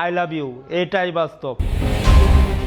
I love you এটাই বাস্তব।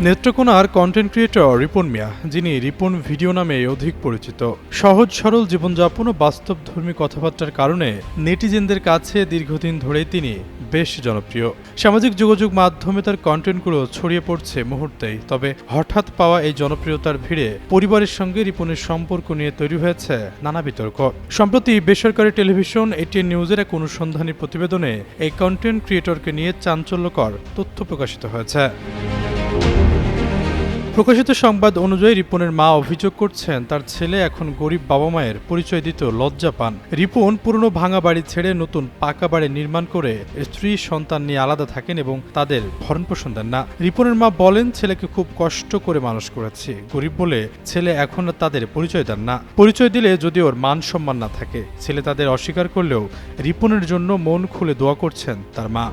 নেত্রকোনার কন্টেন্ট ক্রিয়েটর রিপন মিয়া, যিনি রিপন ভিডিও নামে অধিক পরিচিত। সহজ, সরল জীবনযাপন ও বাস্তবধর্মী কথাবার্তার কারণে নেটিজেনদের কাছে দীর্ঘদিন ধরেই তিনি বেশ জনপ্রিয়। সামাজিক যোগাযোগ মাধ্যমে তার কন্টেন্টগুলো ছড়িয়ে পড়ছে মুহূর্তেই, তবে হঠাৎ পাওয়া এই জনপ্রিয়তার ভিড়ে পরিবারের সঙ্গে রিপনের সম্পর্ক নিয়ে তৈরি হয়েছে নানা বিতর্ক। সম্প্রতি বেসরকারি টেলিভিশন এটিএন নিউজের এক অনুসন্ধানী প্রতিবেদনে এই কন্টেন্ট ক্রিয়েটরকে নিয়ে চাঞ্চল্যকর তথ্য প্রকাশিত হয়েছে। প্রকাশিত সংবাদ অনুযায়ী রিপনের মা অভিযোগ করছেন, তার ছেলে এখন গরিব বাবা মায়ের পরিচয় দিতে লজ্জা পান। রিপন পুরনো ভাঙা বাড়ি ছেড়ে নতুন পাকা বাড়ি নির্মাণ করে স্ত্রী, সন্তান নিয়ে আলাদা থাকেন এবং তাদের ভরণ পোষণ দেন না। রিপনের মা বলেন, ছেলেকে খুব কষ্ট করে মানুষ করেছি। গরিব বলে ছেলে এখন তাদের পরিচয় দেন না। পরিচয় দিলে যদি ওর মান সম্মান না থাকে, ছেলে তাদের অস্বীকার করলেও রিপনের জন্য মন খুলে দোয়া করছেন তার মা।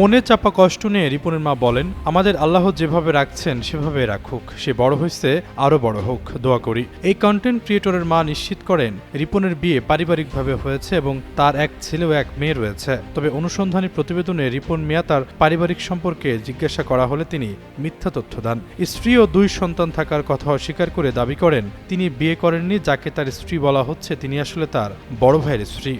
মনে চাপা কষ্ট নিয়ে রিপনের মা বলেন, আমাদের আল্লাহ যেভাবে রাখছেন সেভাবে রাখুক। সে বড় হয়েছে আরও বড় হোক। দোয়া করি। এই কন্টেন্ট ক্রিয়েটরের মা নিশ্চিত করেন, রিপনের বিয়ে পারিবারিকভাবে হয়েছে এবং তার এক ছেলে ও এক মেয়ে রয়েছে। তবে অনুসন্ধানী প্রতিবেদনে রিপন মিয়া তার পারিবারিক সম্পর্কে জিজ্ঞাসা করা হলে তিনি মিথ্যা তথ্য দেন। স্ত্রী ও দুই সন্তান থাকার কথা অস্বীকার করে দাবি করেন, তিনি বিয়ে করেননি, যাকে তার স্ত্রী বলা হচ্ছে, তিনি আসলে তার বড় ভাইয়ের স্ত্রী।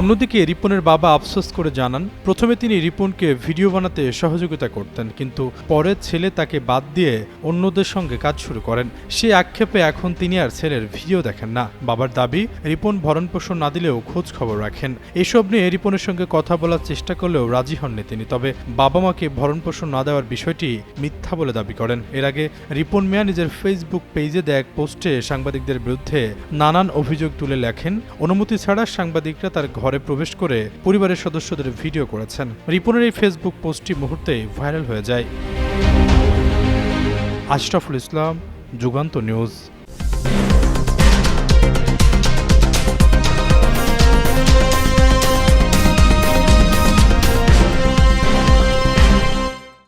অন্যদিকে রিপনের বাবা আফসোস করে জানান, প্রথমে তিনি রিপনকে ভিডিও বানাতে সহযোগিতা করতেন, কিন্তু পরে ছেলে তাকে বাদ দিয়ে অন্যদের সঙ্গে কাজ শুরু করেন। সে আক্ষেপে এখন তিনি আর ছেলের ভিডিও দেখেন না। বাবার দাবি, রিপন ভরণ পোষণ না দিলেও খোঁজ খবর রাখেন। এসব নিয়ে রিপনের সঙ্গে কথা বলার চেষ্টা করলেও রাজি হননি তিনি, তবে বাবা মাকে ভরণ পোষণ না দেওয়ার বিষয়টি মিথ্যা বলে দাবি করেন। এর আগে রিপন মিয়া নিজের ফেসবুক পেজে দেয়া এক পোস্টে সাংবাদিকদের বিরুদ্ধে নানান অভিযোগ তুলে লেখেন। অনুমতি ছাড়া সাংবাদিকরা তার ঘরে প্রবেশ করে পরিবারের সদস্যদের ভিডিও করেছেন। রিপনের এই ফেসবুক পোস্টটি মুহূর্তে ভাইরাল হয়ে যায়। আশরাফুল ইসলাম, যুগান্ত নিউজ।